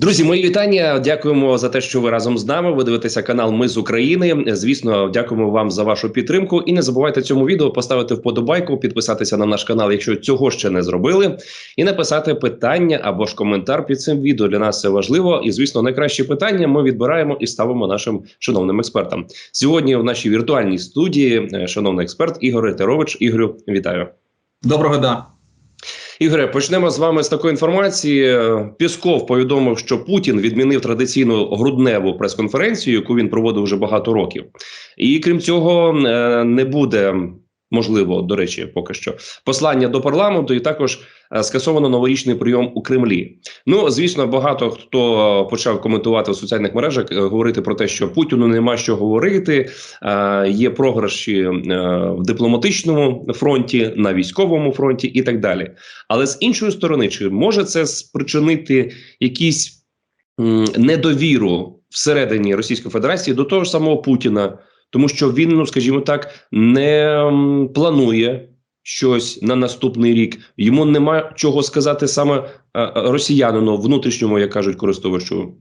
Друзі, мої вітання. Дякуємо за те, що ви разом з нами. Ви дивитеся канал Ми з України. Звісно, дякуємо вам за вашу підтримку. І не забувайте цьому відео поставити вподобайку, підписатися на наш канал, якщо цього ще не зробили, і написати питання або ж коментар під цим відео. Для нас це важливо. І звісно, найкращі питання ми відбираємо і ставимо нашим шановним експертам. Сьогодні в нашій віртуальній студії е, шановний експерт Ігор Ретерович. Ігорю, вітаю. Доброго дня. Ігоре, почнемо з вами з такої інформації. Пісков повідомив, що Путін відмінив традиційну грудневу прес-конференцію, яку він проводив вже багато років, і крім цього, е, не буде можливо до речі, поки що послання до парламенту, і також е, скасовано новорічний прийом у Кремлі. Ну звісно, багато хто почав коментувати в соціальних мережах, е, говорити про те, що Путіну нема що говорити. е, Є програші в дипломатичному фронті, на військовому фронті і так далі. Але з іншої сторони, чи може це спричинити якісь недовіру всередині Російської Федерації до того ж самого Путіна, тому що він, ну скажімо так, не планує щось на наступний рік. Йому нема чого сказати саме е, е, росіянину, внутрішньому, як кажуть, користувачу.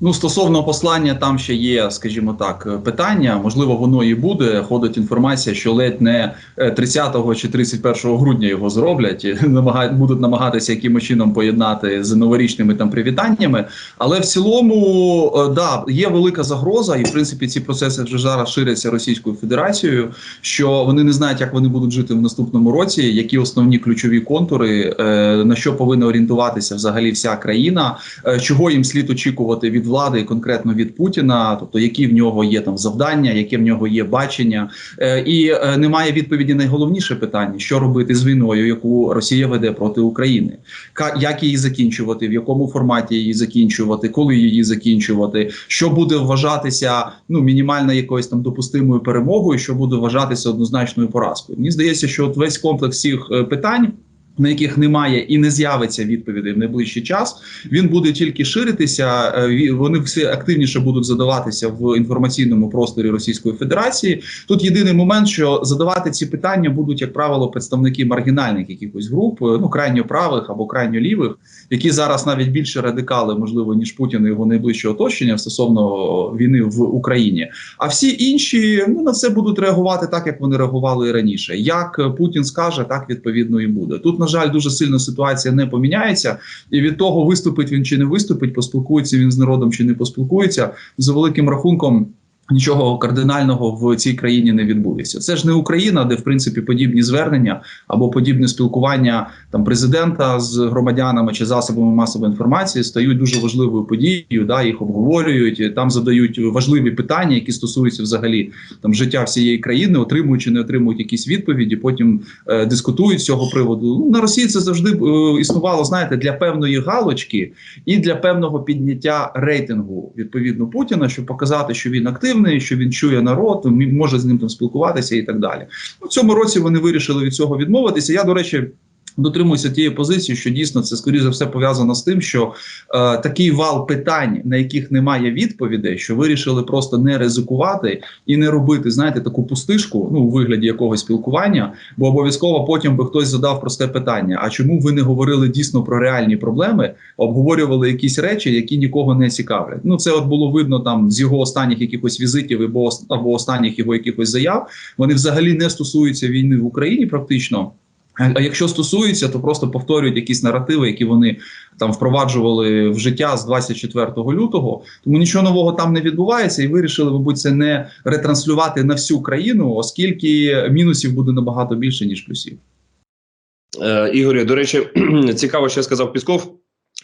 Ну, стосовно послання, там ще є, скажімо так, питання. Можливо, воно і буде. Ходить інформація, що ледь не е, 30 чи 31 грудня його зроблять, і намагають будуть намагатися якимось чином поєднати з новорічними там привітаннями. Але в цілому, е, да, є велика загроза, і в принципі ці процеси вже зараз ширяться Російською Федерацією. Що вони не знають, як вони будуть жити в наступному році, які основні ключові контури, е, на що повинна орієнтуватися взагалі вся країна, е, чого їм слід очікувати від влади, конкретно від Путіна, тобто які в нього є там завдання, яке в нього є бачення, Е, і е, немає відповіді на найголовніше питання: що робити з війною, яку Росія веде проти України, як її закінчувати, в якому форматі її закінчувати, коли її закінчувати, що буде вважатися ну мінімально якоюсь там допустимою перемогою, що буде вважатися однозначною поразкою. Мені здається, що от весь комплекс цих е, питань. На яких немає і не з'явиться відповідей в найближчий час, він буде тільки ширитися. е, Вони всі активніше будуть задаватися в інформаційному просторі Російської Федерації. Тут єдиний момент, що задавати ці питання будуть, як правило, представники маргінальних якихось груп, е, ну крайньо правих або крайньо лівих, які зараз навіть більше радикали, можливо, ніж Путін і його найближче оточення стосовно війни в Україні. А всі інші ну на це будуть реагувати так, як вони реагували і раніше. Як Путін скаже, так відповідно і буде. Тут, на жаль, дуже сильно ситуація не поміняється, і від того, виступить він чи не виступить, поспілкується він з народом чи не поспілкується за великим рахунком. Нічого кардинального в цій країні не відбудеться. Це ж не Україна, де в принципі подібні звернення або подібне спілкування там президента з громадянами чи засобами масової інформації стають дуже важливою подією. Да, їх обговорюють, там задають важливі питання, які стосуються взагалі там життя всієї країни, отримують чи не отримують якісь відповіді. Потім е, дискутують з цього приводу. Ну на Росії це завжди е, існувало, знаєте, для певної галочки і для певного підняття рейтингу відповідно Путіна, щоб показати, що він активний, що він чує народ, мі- може з ним там спілкуватися і так далі. У цьому році вони вирішили від цього відмовитися. Я, до речі. Дотримуюся тієї позиції, що дійсно це скоріше за все пов'язано з тим, що е, такий вал питань, на яких немає відповідей, що вирішили просто не ризикувати і не робити, знаєте, таку пустишку, ну у вигляді якогось спілкування, бо обов'язково потім би хтось задав просте питання: а чому ви не говорили дійсно про реальні проблеми, обговорювали якісь речі, які нікого не цікавлять? Ну це от було видно там з його останніх якихось візитів або, ос- або останніх його якихось заяв. Вони взагалі не стосуються війни в Україні, практично. А якщо стосується, то просто повторюють якісь наративи, які вони там впроваджували в життя з 24 лютого. Тому нічого нового там не відбувається, і вирішили, мабуть, це не ретранслювати на всю країну, оскільки мінусів буде набагато більше ніж плюсів. Е, Ігорю, до речі, цікаво, що сказав Пісков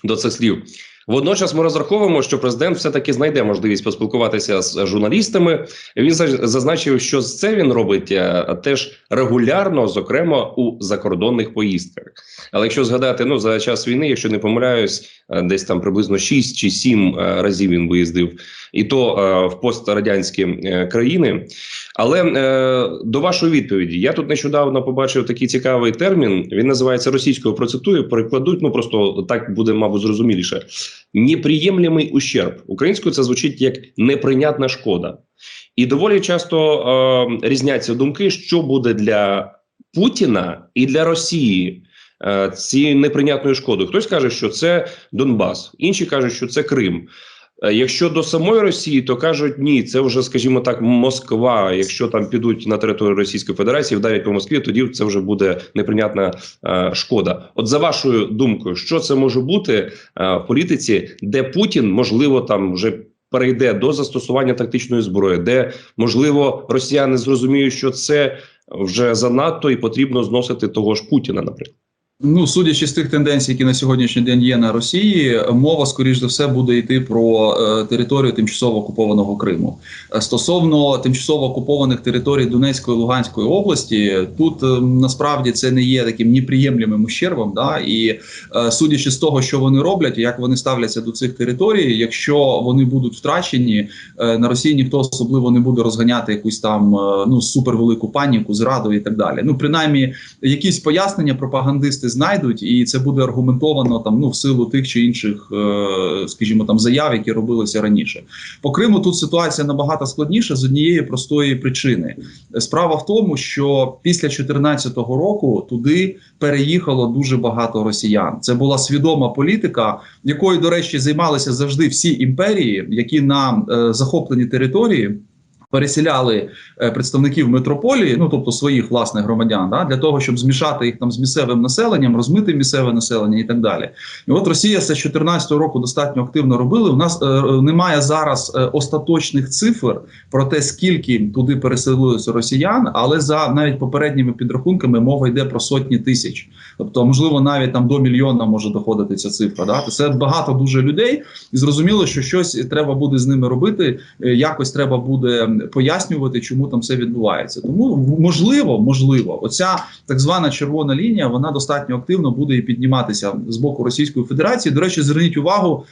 до цих слів. Водночас ми розраховуємо, що президент все таки знайде можливість поспілкуватися з журналістами. Він зазначив, що це він робить е, теж регулярно, зокрема у закордонних поїздках. Але якщо згадати, ну за час війни, якщо не помиляюсь, десь там приблизно 6 чи 7 е, разів він виїздив, і то е, в пострадянські е, країни. Але е, до вашої відповіді, я тут нещодавно побачив такий цікавий термін. Він називається російською процитую. Перекладуть, ну просто так буде, мабуть, зрозуміліше. Неприємлемий ущерб. Українською це звучить як неприйнятна шкода. І доволі часто е, різняться думки, що буде для Путіна і для Росії е, цією неприйнятною шкодою. Хтось каже, що це Донбас, інші кажуть, що це Крим. Е, Якщо до самої Росії, то кажуть ні, це вже, скажімо так, Москва. Якщо там підуть на територію Російської Федерації, вдарять по Москві, тоді це вже буде неприйнятна е, шкода. От за вашою думкою, що це може бути е, в політиці, де Путін можливо там вже перейде до застосування тактичної зброї, де можливо росіяни зрозуміють, що це вже занадто і потрібно зносити того ж Путіна, наприклад. Ну, судячи з тих тенденцій, які на сьогоднішній день є на Росії, мова скоріш за все буде йти про е, територію тимчасово окупованого Криму. Е, Стосовно тимчасово окупованих територій Донецької Луганської області, тут е, насправді це не є таким неприємлемим ущербом. Да? І е, судячи з того, що вони роблять, як вони ставляться до цих територій, якщо вони будуть втрачені, е, на Росії ніхто особливо не буде розганяти якусь там е, ну супервелику паніку, зраду і так далі. Ну принаймні, якісь пояснення пропагандисти знайдуть, і це буде аргументовано там ну в силу тих чи інших, е, скажімо, там заяв, які робилися раніше. По Криму тут ситуація набагато складніша з однієї простої причини. Справа в тому, що після 2014 року туди переїхало дуже багато росіян. Це була свідома політика, якою, до речі, займалися завжди всі імперії, які на е, захоплені території. Переселяли е, представників метрополії, ну тобто своїх власних громадян, да, для того, щоб змішати їх там з місцевим населенням, розмити місцеве населення і так далі. І от Росія з 2014 року достатньо активно робили. У нас е, немає зараз е, остаточних цифр про те, скільки туди переселилося росіян, але за навіть попередніми підрахунками мова йде про сотні тисяч. Тобто, можливо, навіть там до мільйона може доходити ця цифра. Да? Це багато дуже людей, і зрозуміло, що щось треба буде з ними робити. е, Якось треба буде пояснювати, чому там все відбувається. Тому можливо, можливо, оця так звана червона лінія вона достатньо активно буде і підніматися з боку Російської Федерації. До речі, зверніть увагу.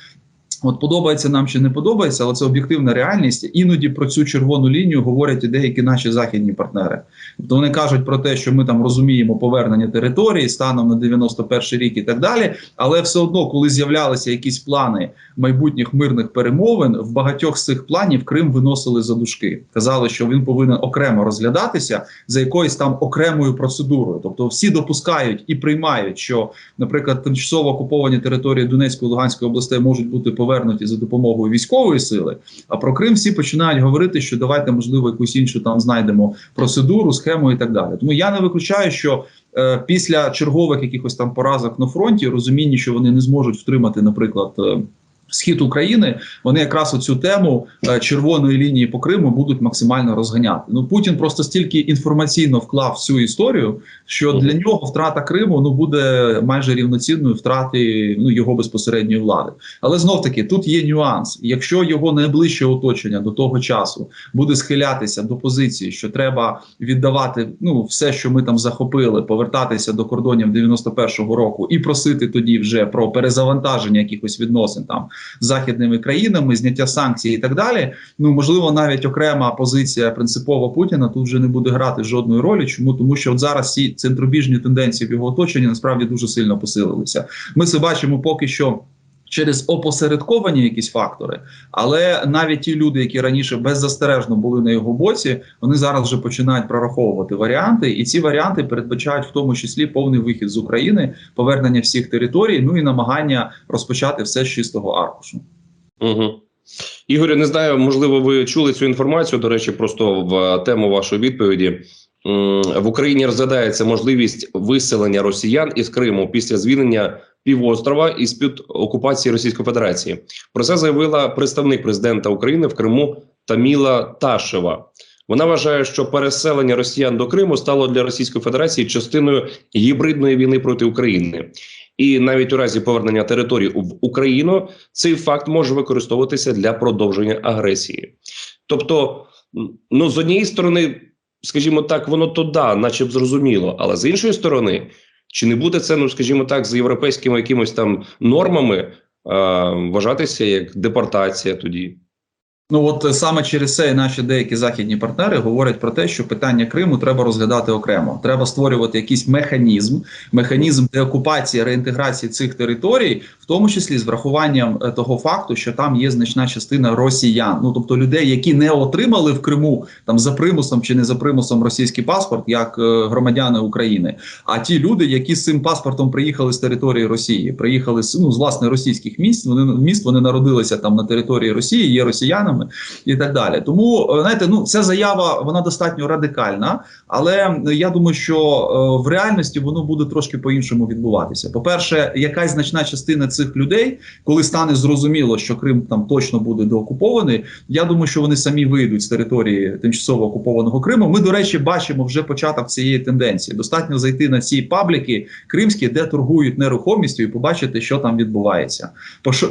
От подобається нам чи не подобається, але це об'єктивна реальність. Іноді про цю червону лінію говорять і деякі наші західні партнери. Тобто вони кажуть про те, що ми там розуміємо повернення території станом на 91 рік і так далі. Але все одно, коли з'являлися якісь плани майбутніх мирних перемовин, в багатьох з цих планів Крим виносили за дужки. Казали, що він повинен окремо розглядатися за якоюсь там окремою процедурою. Тобто всі допускають і приймають, що, наприклад, тимчасово окуповані території Донецької і Луганської областей можуть бути повернуті за допомогою військової сили. А про Крим всі починають говорити, що давайте, можливо, якусь іншу там знайдемо процедуру, схему і так далі. Тому я не виключаю, що е, після чергових якихось там поразок на фронті, розуміння, що вони не зможуть втримати, наприклад. е, Схід України вони якраз оцю тему е, червоної лінії по Криму будуть максимально розганяти. Ну Путін просто стільки інформаційно вклав в цю історію, що для нього втрата Криму ну буде майже рівноцінною втрати ну його безпосередньої влади. Але знов таки тут є нюанс. Якщо його найближче оточення до того часу буде схилятися до позиції, що треба віддавати ну все, що ми там захопили, повертатися до кордонів 91-го року, і просити тоді вже про перезавантаження якихось відносин там західними країнами, зняття санкцій і так далі. Ну можливо, навіть окрема позиція принципова Путіна тут вже не буде грати жодної ролі. Чому тому, що от зараз ці центробіжні тенденції в його оточенні насправді дуже сильно посилилися. Ми це бачимо поки що. Через опосередковані якісь фактори, але навіть ті люди, які раніше беззастережно були на його боці, вони зараз вже починають прораховувати варіанти, і ці варіанти передбачають в тому числі повний вихід з України, повернення всіх територій, ну і намагання розпочати все з чистого аркушу. Угу. Ігорю, не знаю, можливо, ви чули цю інформацію. До речі, просто в е, тему вашої відповіді. В Україні розглядається можливість виселення росіян із Криму після звільнення півострова із під окупації Російської Федерації. Про це заявила представник президента України в Криму Таміла Ташева. Вона вважає, що переселення росіян до Криму стало для Російської Федерації частиною гібридної війни проти України. І навіть у разі повернення території в Україну цей факт може використовуватися для продовження агресії. Тобто, ну з однієї сторони, скажімо так, воно то да, наче б зрозуміло, але з іншої сторони, чи не буде це, ну скажімо так, з європейськими якимось там нормами е, вважатися як депортація тоді? Ну от е, саме через це і наші деякі західні партнери говорять про те, що питання Криму треба розглядати окремо. Треба створювати якийсь механізм, механізм деокупації реінтеграції цих територій, тому числі з врахуванням е, того факту, що там є значна частина росіян, ну тобто людей, які не отримали в Криму там за примусом чи не за примусом російський паспорт, як е, громадяни України, а ті люди, які з цим паспортом приїхали з території Росії, приїхали з ну з власне російських міст. Вони міст вони народилися там на території Росії, є росіянами і так далі. Тому е, знаєте, ну ця заява вона достатньо радикальна, але е, я думаю, що е, в реальності воно буде трошки по-іншому відбуватися. По перше, якась значна частина цих людей, коли стане зрозуміло, що Крим там точно буде доокупований. Я думаю, що вони самі вийдуть з території тимчасово окупованого Криму. Ми, до речі, бачимо вже початок цієї тенденції. Достатньо зайти на ці пабліки кримські, де торгують нерухомістю, і побачити, що там відбувається.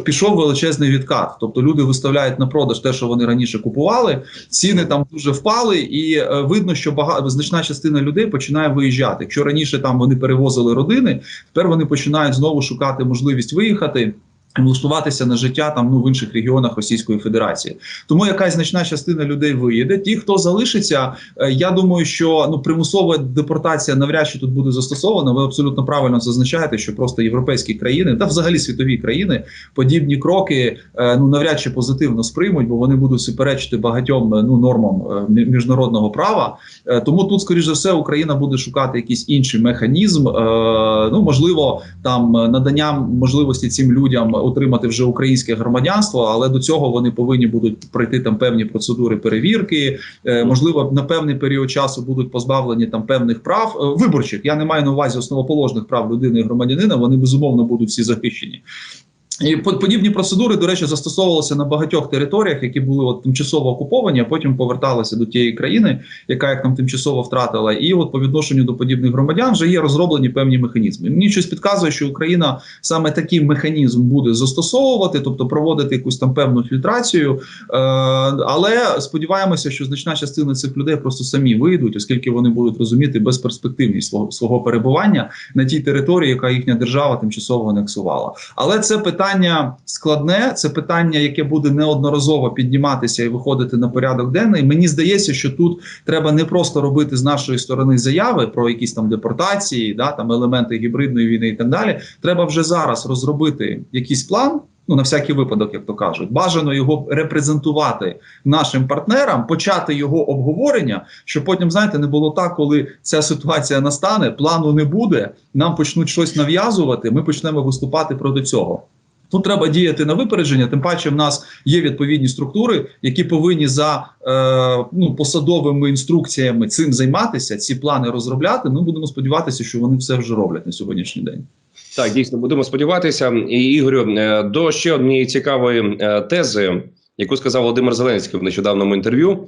Пішов величезний відкат. Тобто люди виставляють на продаж те, що вони раніше купували. Ціни там дуже впали, і е, видно, що багато значна частина людей починає виїжджати. Якщо раніше там вони перевозили родини, тепер вони починають знову шукати можливість виїхати. І Влаштуватися на життя там ну в інших регіонах Російської Федерації, тому якась значна частина людей виїде. Ті, хто залишиться, е, я думаю, що ну примусова депортація навряд чи тут буде застосована. Ви абсолютно правильно зазначаєте, що просто європейські країни та взагалі світові країни подібні кроки е, ну навряд чи позитивно сприймуть, бо вони будуть суперечити багатьом е, ну нормам міжнародного права. Тому тут, скоріш за все, Україна буде шукати якийсь інший механізм. Ну можливо, там надання можливості цим людям отримати вже українське громадянство, але до цього вони повинні будуть пройти там певні процедури перевірки. Е, Можливо, на певний період часу будуть позбавлені там певних прав е, виборчих. Я не маю на увазі основоположних прав людини і громадянина. Вони безумовно будуть всі захищені. І по- подібні процедури, до речі, застосовувалися на багатьох територіях, які були от тимчасово окуповані, а потім поверталися до тієї країни, яка їх там тимчасово втратила. І от по відношенню до подібних громадян вже є розроблені певні механізми. Мені щось підказує, що Україна саме такий механізм буде застосовувати, тобто проводити якусь там певну фільтрацію. Е, але сподіваємося, що значна частина цих людей просто самі вийдуть, оскільки вони будуть розуміти безперспективність свого свого перебування на тій території, яка їхня держава тимчасово анексувала. Але це питання складне, це питання, яке буде неодноразово підніматися і виходити на порядок денний. Мені здається, що тут треба не просто робити з нашої сторони заяви про якісь там депортації, да там елементи гібридної війни і так далі. Треба вже зараз розробити якийсь план. Ну, на всякий випадок, як то кажуть, бажано його репрезентувати нашим партнерам, почати його обговорення, щоб потім, знаєте, не було так, коли ця ситуація настане, плану не буде, нам почнуть щось нав'язувати, ми почнемо виступати проти цього. Тут треба діяти на випередження. Тим паче, в нас є відповідні структури, які повинні за е, ну посадовими інструкціями цим займатися, ці плани розробляти. Ну будемо сподіватися, що вони все вже роблять на сьогоднішній день. Так, дійсно будемо сподіватися. І Ігорю, е, до ще однієї цікавої е, тези, яку сказав Володимир Зеленський в нещодавному інтерв'ю.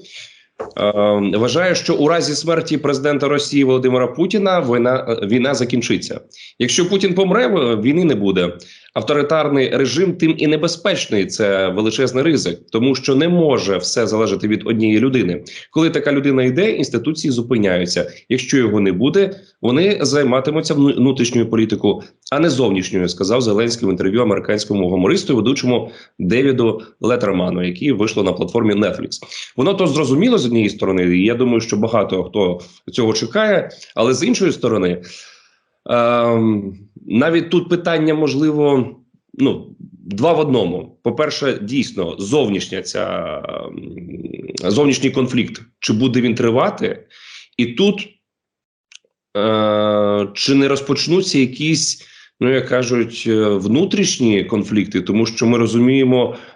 Е, Вважає, що у разі смерті президента Росії Володимира Путіна війна війна закінчиться. Якщо Путін помре, е, війни не буде. Авторитарний режим тим і небезпечний. Це величезний ризик, тому що не може все залежати від однієї людини. Коли така людина йде, інституції зупиняються. Якщо його не буде, вони займатимуться вну- внутрішньою політикою, а не зовнішньою, сказав Зеленський в інтерв'ю американському гумористу, ведучому Девіду Летерману, який вийшло на платформі Netflix. Воно то зрозуміло з однієї сторони, і я думаю, що багато хто цього чекає, але з іншої сторони, ем, навіть тут питання можливо, ну. Два в одному. По-перше, дійсно, зовнішня ця ем, зовнішній конфлікт, чи буде він тривати, і тут е, чи не розпочнуться якісь, ну як кажуть, е, внутрішні конфлікти, тому що ми розуміємо е,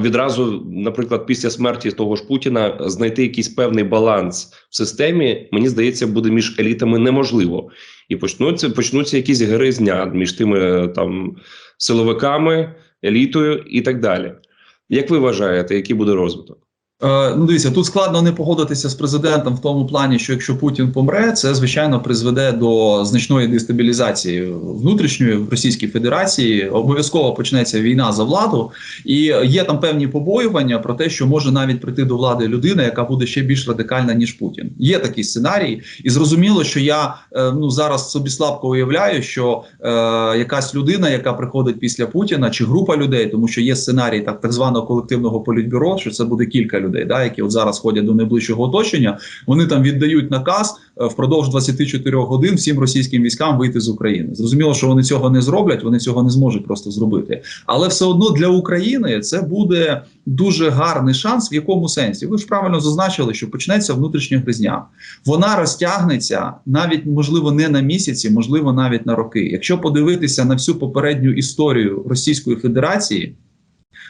відразу, наприклад, після смерті того ж Путіна знайти якийсь певний баланс в системі, мені здається, буде між елітами неможливо. І почнуться почнуться якісь гризня між тими е, там силовиками, елітою і так далі. Як ви вважаєте, який буде розвиток? Е, ну, дивіться, тут складно не погодитися з президентом в тому плані, що якщо Путін помре, це звичайно призведе до значної дестабілізації внутрішньої в Російській Федерації. Обов'язково почнеться війна за владу, і є там певні побоювання про те, що може навіть прийти до влади людина, яка буде ще більш радикальна ніж Путін. Є такий сценарій, і зрозуміло, що я е, ну зараз собі слабко уявляю, що е, якась людина, яка приходить після Путіна, чи група людей, тому що є сценарій так, так званого колективного політбюро, що це буде кілька людей, да, які от зараз ходять до найближчого оточення. Вони там віддають наказ е, впродовж 24 годин всім російським військам вийти з України. Зрозуміло, що вони цього не зроблять, вони цього не зможуть просто зробити. Але все одно для України це буде дуже гарний шанс. В якому сенсі? Ви ж правильно зазначили, що почнеться внутрішня гризня. Вона розтягнеться навіть можливо не на місяці, можливо, навіть на роки. Якщо подивитися на всю попередню історію Російської Федерації.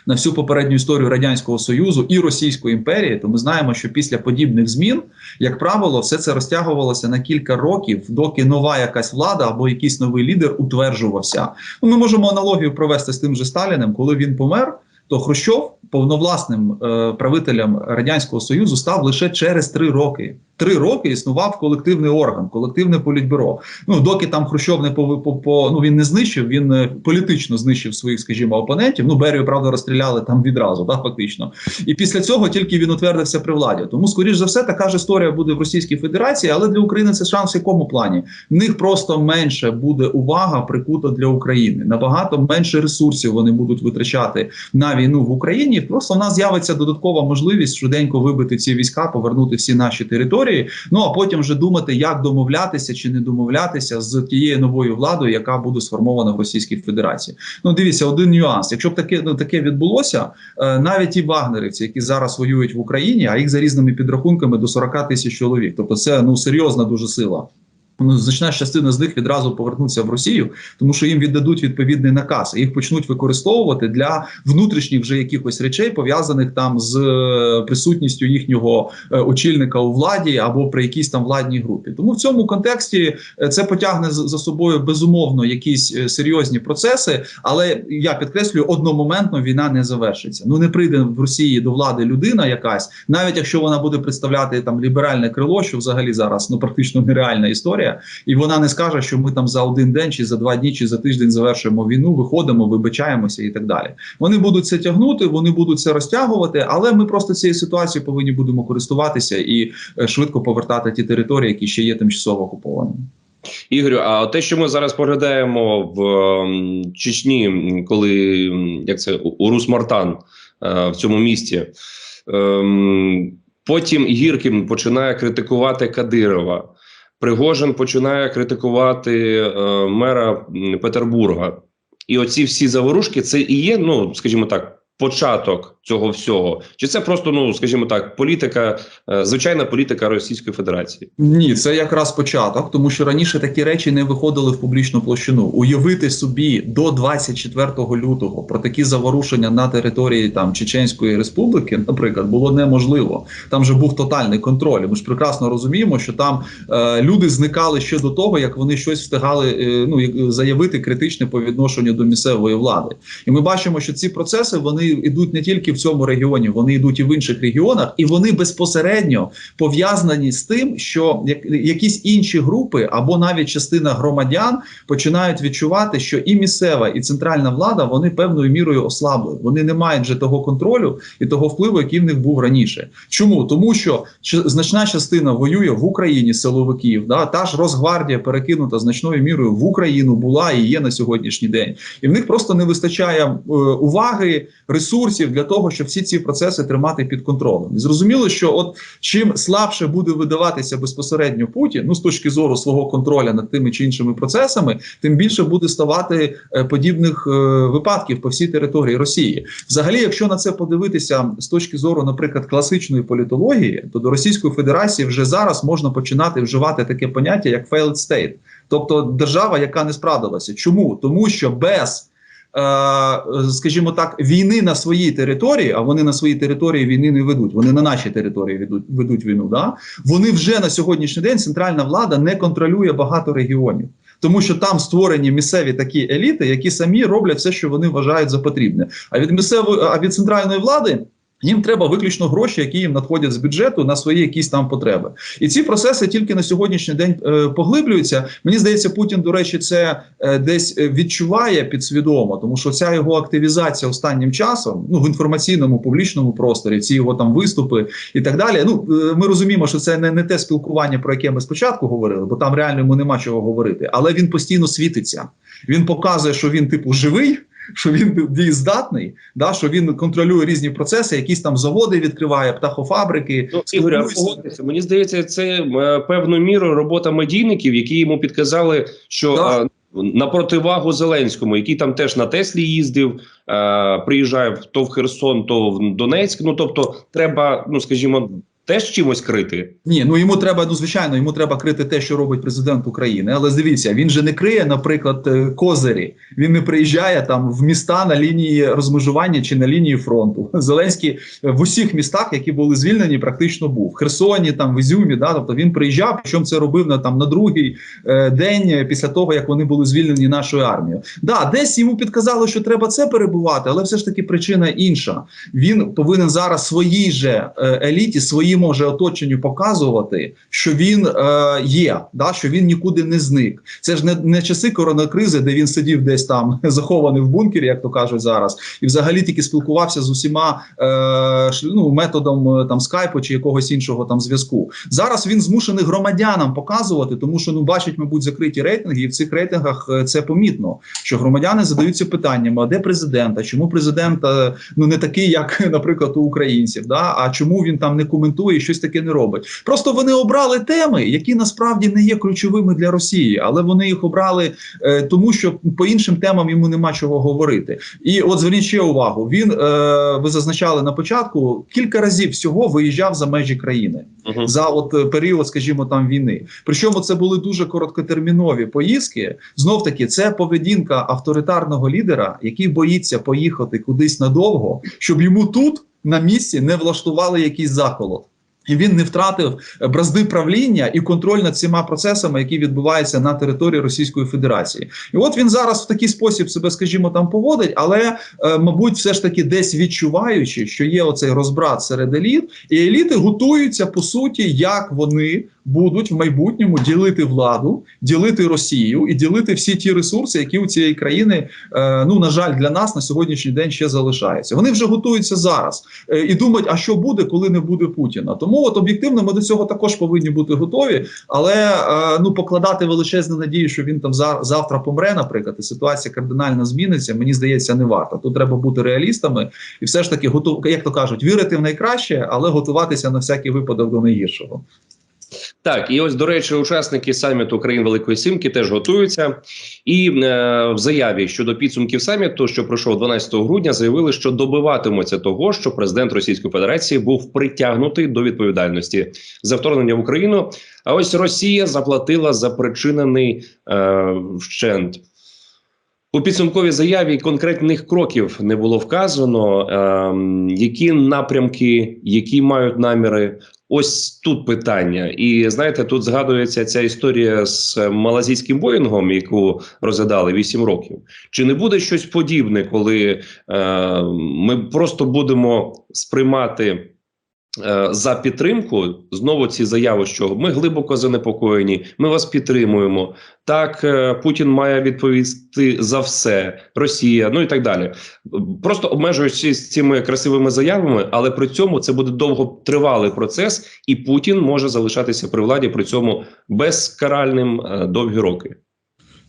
На всю попередню історію радянського союзу і Російської імперії, то ми знаємо, що після подібних змін, як правило, все це розтягувалося на кілька років, доки нова якась влада або якийсь новий лідер утверджувався. Ну, ми можемо аналогію провести з тим же Сталіним, коли він помер. То Хрущов повновласним е, правителем радянського союзу став лише через три роки. Три роки існував колективний орган, колективне політбюро. Ну доки там Хрущов не по, ну він не знищив, він е, політично знищив своїх, скажімо, опонентів. Ну Берію, правда, розстріляли там відразу, да, фактично. І після цього тільки він утвердився при владі. Тому, скоріш за все, така ж історія буде в Російській Федерації, але для України це шанс в якому плані? В них просто менше буде увага прикута для України. Набагато менше ресурсів вони будуть витрачати на війну в Україні. Просто в нас з'явиться додаткова можливість швиденько вибити ці війська, повернути всі наші території. Ну а потім вже думати, як домовлятися чи не домовлятися з тією новою владою, яка буде сформована в Російській Федерації. Ну, дивіться, один нюанс. Якщо б таке ну таке відбулося, е, навіть і вагнерівці, які зараз воюють в Україні, а їх за різними підрахунками до 40 тисяч чоловік. Тобто, це ну серйозна дуже сила. Ну, значна частина з них відразу повернуться в Росію, тому що їм віддадуть відповідний наказ, і їх почнуть використовувати для внутрішніх вже якихось речей, пов'язаних там з е, присутністю їхнього е, очільника у владі або при якійсь там владній групі. Тому в цьому контексті е, це потягне за собою безумовно якісь серйозні процеси. Але я підкреслюю, одномоментно війна не завершиться. Ну не прийде в Росії до влади людина якась, навіть якщо вона буде представляти там ліберальне крило, що взагалі зараз ну практично нереальна історія, і вона не скаже, що ми там за один день, чи за два дні, чи за тиждень завершуємо війну, виходимо, вибачаємося і так далі. Вони будуть це тягнути, вони будуть це розтягувати, але ми просто цією ситуацією повинні будемо користуватися і е, швидко повертати ті території, які ще є тимчасово окупованими. Ігорю, а те, що ми зараз поглядаємо в Чечні, коли як це Урус Мартан е, в цьому місті, ем, потім Гіркін починає критикувати Кадирова. Пригожин починає критикувати е, мера Петербурга. І оці всі заворушки це і є, ну скажімо так, початок цього всього. Чи це просто, ну скажімо так, політика, е, звичайна політика Російської Федерації? Ні, це якраз початок, тому що раніше такі речі не виходили в публічну площину. Уявити собі до 24 лютого про такі заворушення на території там Чеченської Республіки, наприклад, було неможливо. Там же був тотальний контроль. Ми ж прекрасно розуміємо, що там е, люди зникали ще до того, як вони щось встигали е, ну заявити критичне по відношенню до місцевої влади. І ми бачимо, що ці процеси вони йдуть не тільки в цьому регіоні, вони йдуть і в інших регіонах, і вони безпосередньо пов'язані з тим, що якісь інші групи або навіть частина громадян починають відчувати, що і місцева, і центральна влада вони певною мірою ослабли. Вони не мають вже того контролю і того впливу, який в них був раніше. Чому? Тому що значна частина воює в Україні силовиків. Да? Та ж Росгвардія перекинута значною мірою в Україну була і є на сьогоднішній день. І в них просто не вистачає е, уваги, ресурсів для того, щоб всі ці процеси тримати під контролем. І зрозуміло, що от чим слабше буде видаватися безпосередньо Путін, ну з точки зору свого контролю над тими чи іншими процесами, тим більше буде ставати е, подібних е, випадків по всій території Росії. Взагалі, якщо на це подивитися з точки зору, наприклад, класичної політології, то до Російської Федерації вже зараз можна починати вживати таке поняття як failed state, тобто держава, яка не справдилася. Чому? Тому що без скажімо так, війни на своїй території, а вони на своїй території війни не ведуть. Вони на нашій території ведуть, ведуть війну. Да? Вони вже на сьогоднішній день центральна влада не контролює багато регіонів. Тому що там створені місцеві такі еліти, які самі роблять все, що вони вважають за потрібне. А від місцевої, а від центральної влади їм треба виключно гроші, які їм надходять з бюджету на свої якісь там потреби. І ці процеси тільки на сьогоднішній день е, поглиблюються. Мені здається, Путін, до речі, це е, десь е, відчуває підсвідомо, тому що ця його активізація останнім часом, ну в інформаційному публічному просторі, ці його там виступи і так далі. Ну е, ми розуміємо, що це не, не те спілкування, про яке ми спочатку говорили, бо там реально йому нема чого говорити, але він постійно світиться. Він показує, що він типу живий. Що він дієздатний, да, що він контролює різні процеси, якісь там заводи відкриває, птахофабрики. Ну, Ігоря, мені здається, це е, певною мірою робота медійників, які йому підказали, що Так. е, на противагу Зеленському, який там теж на Теслі їздив, е, приїжджає то в Херсон, то в Донецьк. Ну тобто, треба, ну скажімо, теж чимось крити. Ні, ну йому треба, ну звичайно, йому треба крити те, що робить президент України. Але дивіться, він же не криє, наприклад, е, козирі. Він не приїжджає там в міста на лінії розмежування чи на лінії фронту. Зеленський е, в усіх містах, які були звільнені, практично був в Херсоні, там в Ізюмі. Да, тобто він приїжджав, причому це робив на там на другий е, день е, після того, як вони були звільнені нашою армією. Да, десь йому підказали, що треба це перебувати, але все ж таки причина інша. Він повинен зараз своїй же еліті, своїм же оточенню показувати, що він е, є, да, що він нікуди не зник. Це ж не, не часи коронакризи, де він сидів десь там захований в бункері, як то кажуть зараз, і взагалі тільки спілкувався з усіма е, ну, методом е, там скайпу чи якогось іншого там зв'язку. Зараз він змушений громадянам показувати, тому що ну бачить, мабуть, закриті рейтинги, і в цих рейтингах е, це помітно, що громадяни задаються питаннями: а де президент? А чому президент е, ну не такий, як, наприклад, у українців? Да? А чому він там не коментує і щось таке не робить? Просто вони обрали теми, які насправді не є ключовими для Росії, але вони їх обрали е, тому, що по іншим темам йому нема чого говорити. І от зверніть ще увагу: він е, ви зазначали на початку кілька разів всього виїжджав за межі країни Угу. за от е, період, скажімо, там війни. Причому це були дуже короткотермінові поїздки. Знов таки, це поведінка авторитарного лідера, який боїться поїхати кудись надовго, щоб йому тут на місці не влаштували якийсь заколот. І він не втратив е, бразди правління і контроль над всіма процесами, які відбуваються на території Російської Федерації. І от він зараз в такий спосіб себе, скажімо, там поводить, але е, мабуть, все ж таки десь відчуваючи, що є оцей розбрат серед еліт, і еліти готуються по суті, як вони будуть в майбутньому ділити владу, ділити Росію і ділити всі ті ресурси, які у цієї країни, е, ну на жаль, для нас на сьогоднішній день ще залишаються. Вони вже готуються зараз е, і думають, а що буде, коли не буде Путіна. Тому от об'єктивно ми до цього також повинні бути готові, але е, ну покладати величезну надію, що він там за- завтра помре, наприклад, і ситуація кардинально зміниться. Мені здається, не варто. Тут треба бути реалістами і все ж таки готов, як то кажуть, вірити в найкраще, але готуватися на всякий випадок до найгіршого. Так, і ось до речі, учасники саміту країн Великої Сімки теж готуються. І е, в заяві щодо підсумків саміту, що пройшов 12 грудня, заявили, що добиватимуться того, що президент Російської Федерації був притягнутий до відповідальності за вторгнення в Україну. А ось Росія заплатила за причинений е, вщент. У підсумковій заяві конкретних кроків не було вказано, ем, які напрямки, які мають наміри. Ось тут питання, і знаєте, тут згадується ця історія з е, малазійським боїнгом, яку розглядали 8 років. Чи не буде щось подібне, коли е, ми просто будемо сприймати за підтримку знову ці заяви, що ми глибоко занепокоєні, ми вас підтримуємо. Так, е, Путін має відповісти за все, Росія, ну і так далі. Просто обмежуючись цими красивими заявами, але при цьому це буде довготривалий процес, і Путін може залишатися при владі при цьому безкаральним е, довгі роки.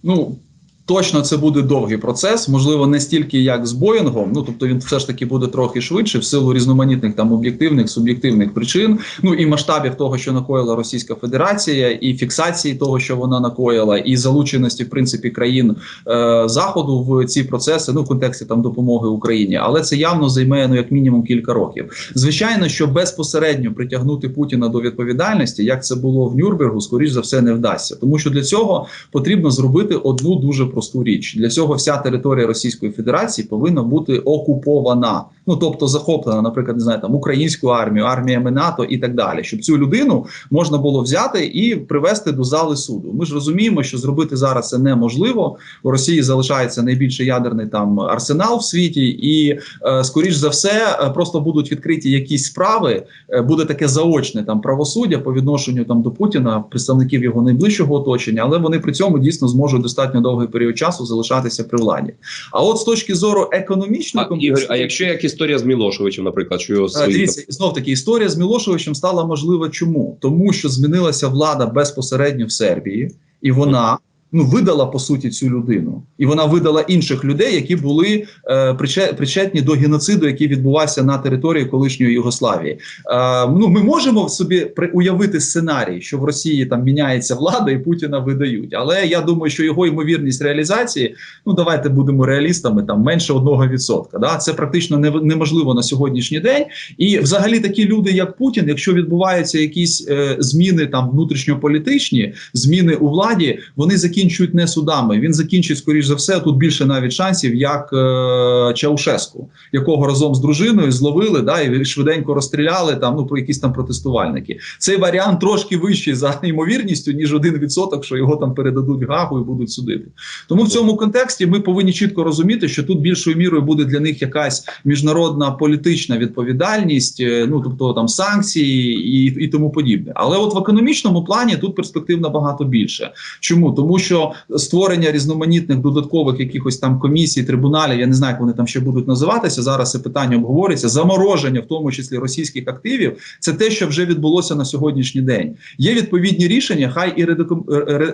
Ну точно це буде довгий процес, можливо, не стільки як з Боїнгом. Ну тобто він все ж таки буде трохи швидше в силу різноманітних там об'єктивних суб'єктивних причин. Ну і масштабів того, що накоїла Російська Федерація, і фіксації того, що вона накоїла, і залученості в принципі країн е, заходу в ці процеси, ну в контексті там допомоги Україні, але це явно займе ну як мінімум кілька років. Звичайно, що безпосередньо притягнути Путіна до відповідальності, як це було в Нюрнбергу, скоріш за все не вдасться, тому що для цього потрібно зробити одну дуже просту річ. Для цього вся територія Російської Федерації повинна бути окупована, ну тобто захоплена, наприклад, не знаю, там українською армією, арміями НАТО і так далі, щоб цю людину можна було взяти і привести до зали суду. Ми ж розуміємо, що зробити зараз це неможливо. У Росії залишається найбільший ядерний там арсенал в світі, і е, скоріш за все е, просто будуть відкриті якісь справи. е, Буде таке заочне там правосуддя по відношенню там до Путіна, представників його найближчого оточення, але вони при цьому дійсно зможуть достатньо довгий період часу залишатися при владі. А от з точки зору економічної А, Ігор, а якщо як історія з Мілошевичем, наприклад, що його Е, свої Дивіться, знов таки історія з Мілошевичем стала можлива чому? Тому що змінилася влада безпосередньо в Сербії, і вона ну видала по суті цю людину, і вона видала інших людей, які були е, причетні до геноциду, який відбувався на території колишньої Югославії. Е, ну ми можемо собі уявити сценарій, що в Росії там міняється влада і Путіна видають. Але я думаю, що його ймовірність реалізації, ну давайте будемо реалістами, там менше одного відсотка. Да, це практично неможливо на сьогоднішній день. І взагалі такі люди, як Путін, якщо відбуваються якісь е, зміни там внутрішньополітичні, зміни у владі, вони закінчують не судами. Він закінчить, скоріш за все, тут більше навіть шансів, як е, Чаушеску, якого разом з дружиною зловили, да і швиденько розстріляли там ну про якісь там протестувальники. Цей варіант трошки вищий за ймовірністю, ніж один відсоток, що його там передадуть гагу і будуть судити. Тому в цьому контексті ми повинні чітко розуміти, що тут більшою мірою буде для них якась міжнародна політична відповідальність, е, ну тобто там санкції і, і тому подібне. Але от в економічному плані тут перспектив набагато більше. Чому тому, що створення різноманітних додаткових якихось там комісій, трибуналів, я не знаю, як вони там ще будуть називатися. Зараз це питання обговорюється. Замороження, в тому числі російських активів, це те, що вже відбулося на сьогоднішній день. Є відповідні рішення, хай і редеком-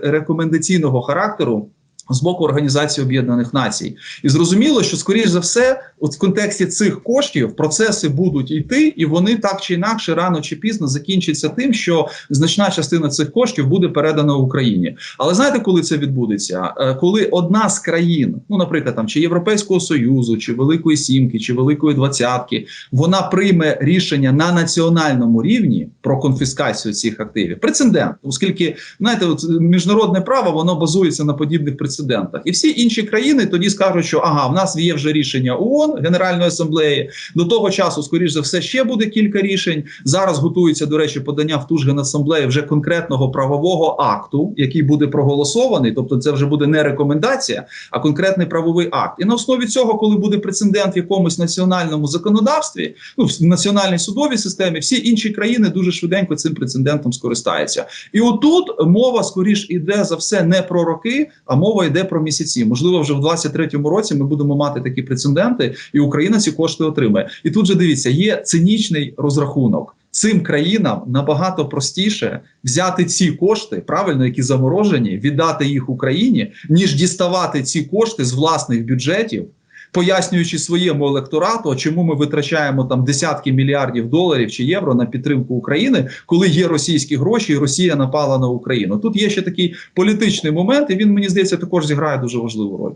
рекомендаційного характеру. З боку Організації Об'єднаних Націй, і зрозуміло, що скоріш за все, от в контексті цих коштів процеси будуть йти, і вони так чи інакше, рано чи пізно закінчаться тим, що значна частина цих коштів буде передана Україні. Але знаєте, коли це відбудеться? Е, Коли одна з країн, ну наприклад, там чи Європейського союзу, чи Великої Сімки, чи Великої Двадцятки, вона прийме рішення на національному рівні про конфіскацію цих активів. Прецедент, оскільки знаєте, от міжнародне право воно базується на подібних прецедентах, і всі інші країни тоді скажуть, що ага, в нас є вже рішення ООН, Генеральної асамблеї. До того часу, скоріш за все, ще буде кілька рішень. Зараз готується, до речі, подання в ту ж генасамблею вже конкретного правового акту, який буде проголосований. Тобто, це вже буде не рекомендація, а конкретний правовий акт. І на основі цього, коли буде прецедент в якомусь національному законодавстві, ну в національній судовій системі, всі інші країни дуже швиденько цим прецедентом скористаються. І отут мова скоріш іде за все не про роки, а мова йде про місяці. Можливо, вже в 23-му році ми будемо мати такі прецеденти, і Україна ці кошти отримає. І тут же дивіться, є цинічний розрахунок. Цим країнам набагато простіше взяти ці кошти, правильно, які заморожені, віддати їх Україні, ніж діставати ці кошти з власних бюджетів, пояснюючи своєму електорату, чому ми витрачаємо там десятки мільярдів доларів чи євро на підтримку України, коли є російські гроші, і Росія напала на Україну. Тут є ще такий політичний момент, і він мені здається також зіграє дуже важливу роль.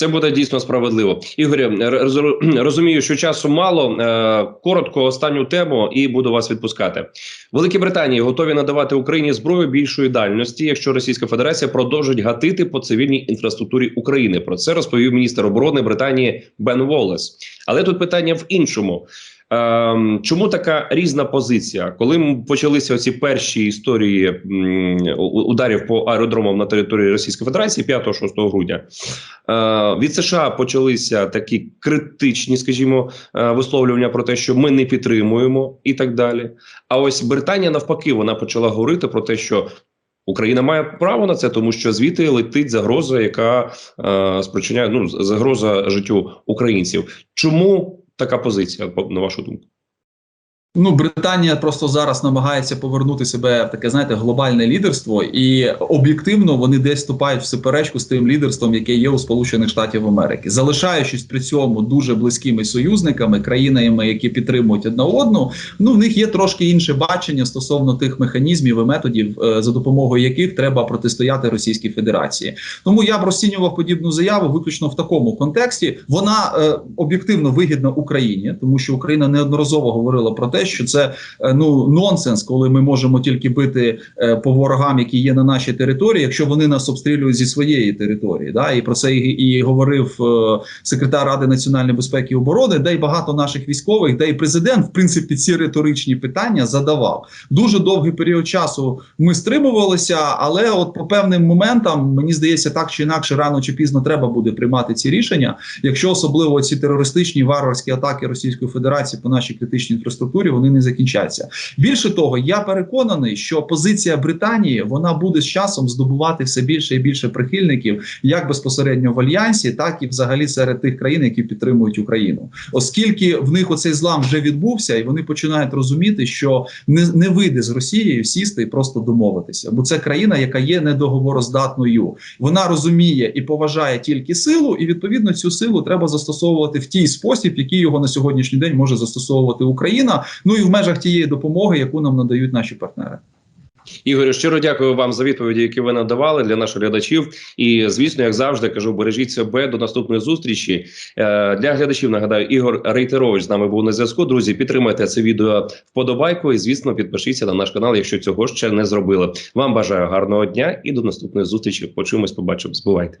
Це буде дійсно справедливо. Ігорі, роз- розумію, що часу мало. Е, Коротко останню тему і буду вас відпускати. Великі Британії готові надавати Україні зброю більшої дальності, якщо Російська Федерація продовжить гатити по цивільній інфраструктурі України. Про це розповів міністр оборони Британії Бен Волес. Але тут питання в іншому. Ем, чому така різна позиція? Коли почалися оці перші історії ударів по аеродромам на території Російської Федерації 5-6 грудня, е, від США почалися такі критичні, скажімо, е, висловлювання про те, що ми не підтримуємо, і так далі. А ось Британія навпаки вона почала говорити про те, що Україна має право на це, тому що звідти летить загроза, яка е, спричиняє ну загроза життю українців. Чому така позиція, по- на вашу думку? Ну, Британія просто зараз намагається повернути себе в таке, знаєте, глобальне лідерство, і об'єктивно вони десь вступають в суперечку з тим лідерством, яке є у Сполучених Штатів Америки, залишаючись при цьому дуже близькими союзниками, країнами, які підтримують одна одну. Ну в них є трошки інше бачення стосовно тих механізмів і методів, е, за допомогою яких треба протистояти Російській Федерації. Тому я б розцінював подібну заяву виключно в такому контексті. Вона е, об'єктивно вигідна Україні, тому що Україна неодноразово говорила про те, що це е, ну нонсенс, коли ми можемо тільки бити е, по ворогам, які є на нашій території, якщо вони нас обстрілюють зі своєї території. Да? І про це і, і говорив е, секретар Ради національної безпеки і оборони, де й багато наших військових, де й президент, в принципі, ці риторичні питання задавав. Дуже довгий період часу ми стримувалися, але от по певним моментам мені здається, так чи інакше, рано чи пізно треба буде приймати ці рішення. Якщо особливо ці терористичні варварські атаки Російської Федерації по нашій критичній інфраструктурі переговорів вони не закінчаться. Більше того, я переконаний, що позиція Британії вона буде з часом здобувати все більше і більше прихильників, як безпосередньо в альянсі, так і взагалі серед тих країн, які підтримують Україну, оскільки в них оцей злам вже відбувся, і вони починають розуміти, що не, не вийде з Росією сісти і просто домовитися, бо це країна, яка є недоговороздатною. Вона розуміє і поважає тільки силу, і відповідно цю силу треба застосовувати в тій спосіб, який його на сьогоднішній день може застосовувати Україна. Ну і в межах тієї допомоги, яку нам надають наші партнери. Ігорю, щиро дякую вам за відповіді, які ви надавали для наших глядачів. І звісно, як завжди, кажу, бережіть себе до наступної зустрічі. Е, для глядачів нагадаю, Ігор Рейтерович з нами був на зв'язку. Друзі, підтримайте це відео вподобайку і звісно, підпишіться на наш канал, якщо цього ще не зробили. Вам бажаю гарного дня і до наступної зустрічі. Почуємось, побачимо. Збувайте.